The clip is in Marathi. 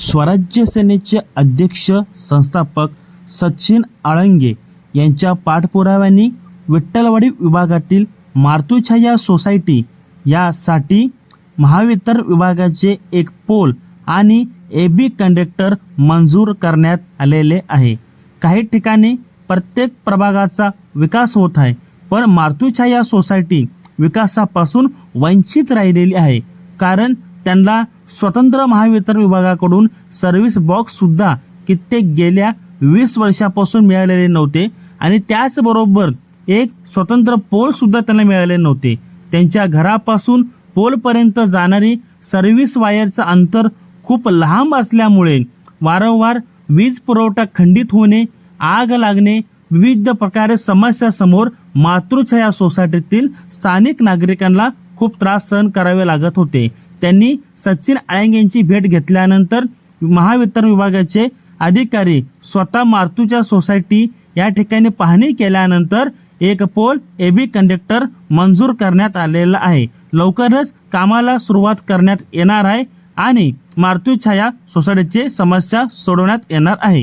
स्वराज्य सेनेचे अध्यक्ष संस्थापक सचिन आळंगे यांच्या पाठपुराव्याने विठ्ठलवाडी विभागातील मातृछाया सोसायटी यासाठी महावितरण विभागाचे एक पोल आणि ए बी कंडक्टर मंजूर करण्यात आलेले आहे. काही ठिकाणी प्रत्येक प्रभागाचा विकास होत आहे पण मातृछाया सोसायटी विकासापासून वंचित राहिलेली आहे कारण त्यांना स्वतंत्र महावितरण विभागाकडून सर्व्हिस बॉक्ससुद्धा कित्येक गेल्या वीस वर्षापासून मिळालेले नव्हते. आणि त्याचबरोबर एक स्वतंत्र पोलसुद्धा त्यांना मिळाले नव्हते. त्यांच्या घरापासून पोलपर्यंत जाणारी सर्व्हिस वायरचं अंतर खूप लांब असल्यामुळे वारंवार वीज पुरवठा खंडित होणे आग लागणे विविध प्रकारे समस्या समोर मातृछाया सोसायटीतील स्थानिक नागरिकांना खूप त्रास सहन करावे लागत होते. त्यांनी सचिन आळंग यांची भेट घेतल्यानंतर महावितरण विभागाचे अधिकारी स्वतः मारतूच्या सोसायटी या ठिकाणी पाहणी केल्यानंतर एक पोल ए बी कंडक्टर मंजूर करण्यात आलेला आहे. लवकरच कामाला सुरुवात करण्यात येणार आहे आणि मातृछाया सोसायटीची समस्या सोडवण्यात येणार आहे.